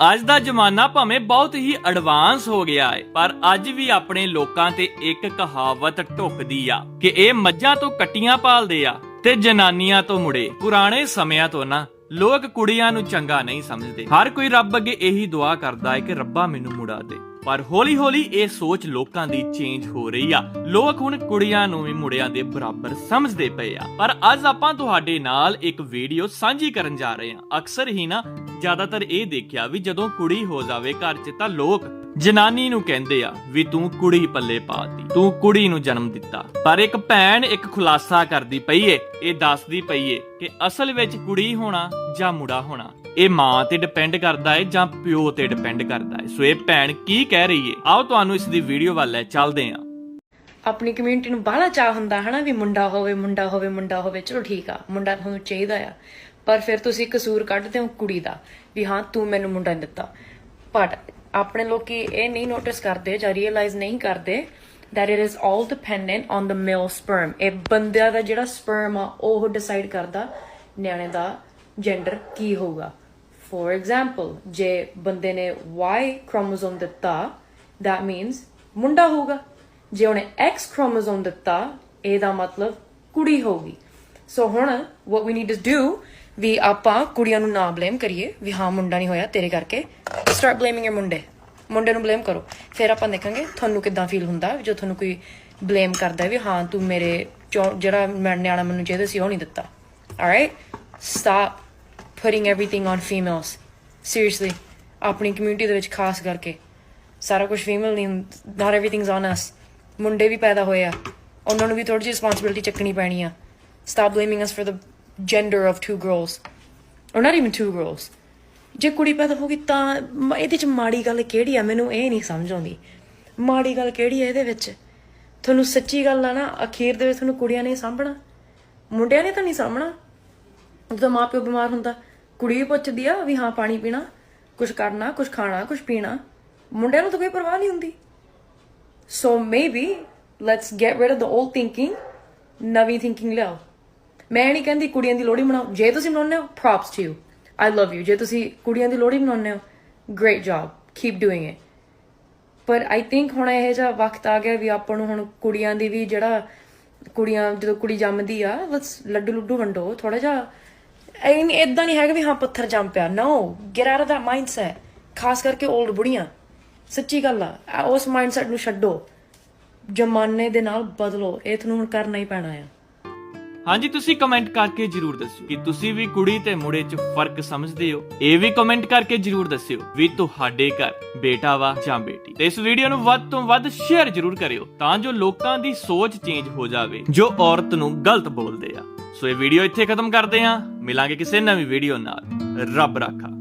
ਅੱਜ ਦਾ ਜ਼ਮਾਨਾ ਭਾਵੇਂ ਬਹੁਤ ਹੀ ਐਡਵਾਂਸ ਹੋ ਗਿਆ ਹੈ, ਪਰ ਅੱਜ ਵੀ ਆਪਣੇ ਲੋਕਾਂ ਤੇ ਇੱਕ ਕਹਾਵਤ ਢੁੱਕਦੀ ਆ ਕਿ ਇਹ ਮੱਝਾਂ ਤੋਂ ਕੱਟੀਆਂ ਪਾਲਦੇ ਆ ਤੇ ਜਨਾਨੀਆਂ ਤੋਂ ਮੁੜੇ। ਪੁਰਾਣੇ ਸਮਿਆਂ ਤੋਂ ਨਾ, ਲੋਕ ਕੁੜੀਆਂ ਨੂੰ ਚੰਗਾ ਨਹੀਂ ਸਮਝਦੇ। ਹਰ ਕੋਈ ਰੱਬ ਅੱਗੇ ਇਹੀ ਦੁਆ ਕਰਦਾ ਹੈ ਕਿ ਰੱਬਾ ਮੈਨੂੰ ਮੁੜਾ ਦੇ। ਪਰ ਹੌਲੀ-ਹੌਲੀ ਇਹ ਸੋਚ ਲੋਕਾਂ ਦੀ ਚੇਂਜ ਹੋ ਰਹੀ ਆ। ਲੋਕ ਹੁਣ ਕੁੜੀਆਂ ਨੂੰ ਵੀ ਮੁੰਡਿਆਂ ਦੇ ਬਰਾਬਰ ਸਮਝਦੇ ਪਏ ਆ। ਪਰ ਅੱਜ ਆਪਾਂ ਤੁਹਾਡੇ ਨਾਲ ਇੱਕ ਵੀਡੀਓ ਸਾਂਝੀ ਕਰਨ ਜਾ ਰਹੇ ਹਾਂ। ਅਕਸਰ ਹੀ ਨਾ ਜ਼ਿਆਦਾਤਰ ਇਹ ਦੇਖਿਆ ਵੀ ਜਦੋਂ ਕੁੜੀ ਹੋ ਜਾਵੇ ਘਰ 'ਚ ਤਾਂ ਲੋਕ ਜਨਾਨੀ ਨੂੰ ਕਹਿੰਦੇ ਆ ਵੀ ਤੂੰ ਕੁੜੀ ਪੱਲੇ ਪਾਤੀ, ਤੂੰ ਕੁੜੀ ਨੂੰ ਜਨਮ ਦਿੱਤਾ। ਪਰ ਇੱਕ ਭੈਣ ਇੱਕ ਖੁਲਾਸਾ ਕਰਦੀ ਪਈ ਏ, ਇਹ ਦੱਸਦੀ ਪਈ ਏ ਕਿ ਅਸਲ ਵਿੱਚ ਕੁੜੀ ਹੋਣਾ ਜਾਂ ਮੁੰਡਾ ਹੋਣਾ ਇਹ ਮਾਂ ਤੇ ਡਿਪੈਂਡ ਕਰਦਾ ਹੈ ਜਾਂ ਪਿਓ ਤੇ ਡਿਪੈਂਡ ਕਰਦਾ ਹੈ ਸੋ ਇਹ ਭੈਣ ਕੀ ਕਹਿ ਰਹੀ ਏ? ਆਓ ਤੁਹਾਨੂੰ ਇਸ ਦੀ ਵੀਡੀਓ ਵੱਲ ਲੈ ਚੱਲਦੇ ਹਾਂ ਆਪਣੀ ਕਮਿਊਨਿਟੀ ਨੂੰ ਬਾਹਲਾ ਚਾਹ ਹੁੰਦਾ ਹਨਾ ਵੀ ਮੁੰਡਾ ਹੋਵੇ ਮੁੰਡਾ ਹੋਵੇ ਮੁੰਡਾ ਹੋਵੇ। ਚਲੋ ਠੀਕ ਆ, ਮੁੰਡਾ ਤੁਹਾਨੂੰ ਚਾਹੀਦਾ ਆ। ਪਰ ਫਿਰ ਤੁਸੀਂ ਕਸੂਰ ਕੱਢਦੇ ਹੋ ਕੁੜੀ ਦਾ ਵੀ ਹਾਂ, ਤੂੰ ਮੈਨੂੰ ਮੁੰਡਾ ਨਹੀਂ ਦਿੱਤਾ। ਬਟ ਆਪਣੇ ਲੋਕੀ ਇਹ ਨਹੀਂ ਨੋਟਿਸ ਕਰਦੇ ਜਾਂ ਰੀਅਲਾਈਜ਼ ਨਹੀਂ ਕਰਦੇ that it is all dependent on the male sperm ਇਹ ਬੰਦਿਆਂ ਦਾ ਜਿਹੜਾ sperm ਆ, ਉਹ ਡਿਸਾਈਡ ਕਰਦਾ ਨਿਆਣੇ ਦਾ ਜੈਂਡਰ ਕੀ ਹੋਊਗਾ। ਫੋਰ ਐਗਜ਼ਾਮਪਲ ਜੇ ਬੰਦੇ ਨੇ Y chromosome ਦਿੱਤਾ, that means ਮੁੰਡਾ ਹੋਊਗਾ। ਜੇ ਉਹਨੇ X chromosome ਦਿੱਤਾ, ਇਹਦਾ ਮਤਲਬ ਕੁੜੀ ਹੋਊਗੀ। ਸੋ ਹੁਣ what we need to do, ਵੀ ਆਪਾਂ ਕੁੜੀਆਂ ਨੂੰ ਨਾ ਬਲੇਮ ਕਰੀਏ, ਵੀ ਹਾਂ, ਮੁੰਡਾ ਨਹੀਂ ਹੋਇਆ, ਤੇਰੇ ਕਰਕੇ ਸਟਾਰਟ ਬਲੇਮਿੰਗ ਯਰ ਮੁੰਡੇ। ਮੁੰਡੇ ਨੂੰ ਬਲੇਮ ਕਰੋ। ਫਿਰ ਆਪਾਂ ਦੇਖਾਂਗੇ ਤੁਹਾਨੂੰ ਕਿੱਦਾਂ ਫੀਲ ਹੁੰਦਾ ਜੋ ਤੁਹਾਨੂੰ ਕੋਈ ਬਲੇਮ ਕਰਦਾ ਵੀ ਹਾਂ, ਤੂੰ ਮੇਰੇ ਚੋਂ- ਜਿਹੜਾ ਮੈਂ ਨਿਆਣਾ ਮੈਨੂੰ ਚਾਹੀਦਾ ਸੀ, ਉਹ ਨਹੀਂ ਦਿੱਤਾ। Alright stop putting everything on females. Seriously. ਆਪਣੀ ਕਮਿਊਨਿਟੀ ਦੇ ਵਿੱਚ ਖਾਸ ਕਰਕੇ ਸਾਰਾ ਕੁਝ ਫੀਮੇਲ ਨਹੀਂ not everything's on us. ਮੁੰਡੇ ਵੀ ਪੈਦਾ ਹੋਏ ਆ ਉਹਨਾਂ ਨੂੰ ਵੀ ਥੋੜੀ ਜਿਹੀ ਰਿਸਪੌਂਸਿਬਿਲਟੀ ਚੱਕਣੀ ਪੈਣੀ ਆ stop blaming us for the gender of two girls. Or not even two girls. ਜੇ ਕੁੜੀ ਪੈਦਾ ਹੋ ਗਈ ਤਾਂ ਮ- ਇਹਦੇ ਚ ਮਾੜੀ ਗੱਲ ਕਿਹੜੀ ਆ ਮੈਨੂੰ ਇਹ ਨਹੀਂ ਸਮਝ ਆਉਂਦੀ ਮਾੜੀ ਗੱਲ ਕਿਹੜੀ ਆ ਇਹਦੇ ਵਿੱਚ ਤੁਹਾਨੂੰ ਸੱਚੀ ਗੱਲ ਆ ਨਾ ਅਖੀਰ ਦੇ ਵਿੱਚ ਤੁਹਾਨੂੰ ਕੁੜੀਆਂ ਨੇ ਸਾਂਭਣਾ ਮੁੰਡਿਆਂ ਨੇ ਤਾਂ ਨਹੀਂ ਸਾਂਭਣਾ ਜਦੋਂ ਮਾਪਿਓ ਬਿਮਾਰ ਹੁੰਦਾ, ਕੁੜੀ ਵੀ ਪੁੱਛਦੀ ਆ ਵੀ ਹਾਂ, ਪਾਣੀ ਪੀਣਾ ਕੁਝ ਕਰਨਾ ਕੁਝ ਖਾਣਾ ਕੁਝ ਪੀਣਾ। ਮੁੰਡਿਆਂ ਨੂੰ ਤਾਂ ਕੋਈ ਪਰਵਾਹ ਨਹੀਂ ਹੁੰਦੀ। So maybe let's get rid of the old thinking ਨਵੀਂ ਥਿੰਕਿੰਗ ਲਿਆਓ। ਮੈਂ ਨਹੀਂ ਕਹਿੰਦੀ ਕੁੜੀਆਂ ਦੀ ਲੋਹੜੀ ਮਨਾਓ। ਜੇ ਤੁਸੀਂ ਮਨਾਉਂਦੇ ਹੋ props to you I love you ਜੇ ਤੁਸੀਂ ਕੁੜੀਆਂ ਦੀ ਲੋਹੜੀ ਮਨਾਉਂਦੇ ਹੋ great job keep doing it ਪਰ ਆਈ ਥਿੰਕ ਹੁਣ ਇਹ ਜਿਹਾ ਵਕਤ ਆ ਗਿਆ ਵੀ ਆਪਾਂ ਨੂੰ ਹੁਣ ਕੁੜੀਆਂ ਦੀ ਵੀ ਜਿਹੜਾ ਕੁੜੀਆਂ, ਜਦੋਂ ਕੁੜੀ ਜੰਮਦੀ ਆ ਬਸ ਲੱਡੂ ਲੁੱਡੂ ਵੰਡੋ। ਥੋੜਾ ਜਿਹਾ ਇਦਾਂ ਨਹੀਂ ਹੈਗਾ ਵੀ ਹਾਂ ਪੱਥਰ ਜੰਮ ਪਿਆ। No get out of that mindset ਖਾਸ ਕਰਕੇ 올ਡ ਬੁੜੀਆਂ। ਸੱਚੀ ਗੱਲ ਆ ਉਸ ਮਾਈਂਡਸੈਟ ਨੂੰ ਛੱਡੋ। ਜਮਾਨੇ ਦੇ ਨਾਲ ਬਦਲੋ, ਇਹ ਤੁਹਾਨੂੰ ਹੁਣ ਕਰਨਾ ਹੀ ਪੈਣਾ ਆ। ਹਾਂਜੀ, ਤੁਸੀਂ ਕਮੈਂਟ ਕਰਕੇ ਜਰੂਰ ਦੱਸਿਓ ਕਿ ਤੁਸੀਂ ਵੀ ਕੁੜੀ ਤੇ ਮੁੰਡੇ 'ਚ ਫ਼ਰਕ ਸਮਝਦੇ ਹੋ। ਇਹ ਵੀ ਕਮੈਂਟ ਕਰਕੇ ਜਰੂਰ ਦੱਸਿਓ ਵੀ ਤੁਹਾਡੇ ਘਰ ਬੇਟਾ ਵਾ ਜਾਂ ਬੇਟੀ। ਤੇ ਇਸ ਵੀਡੀਓ ਨੂੰ ਵੱਧ ਤੋਂ ਵੱਧ ਸ਼ੇਅਰ ਜਰੂਰ ਕਰਿਓ ਤਾਂ ਜੋ ਲੋਕਾਂ ਦੀ ਸੋਚ ਚੇਂਜ ਹੋ ਜਾਵੇ, ਜੋ ਔਰਤ ਨੂੰ ਗਲਤ ਬੋਲਦੇ ਆ। ਸੋ ਇਹ ਵੀਡੀਓ ਇੱਥੇ ਖਤਮ ਕਰਦੇ ਹਾਂ। ਮਿਲਾਂਗੇ ਕਿਸੇ ਨਵੀਂ ਵੀਡੀਓ ਨਾਲ। ਰੱਬ ਰਾਖਾ।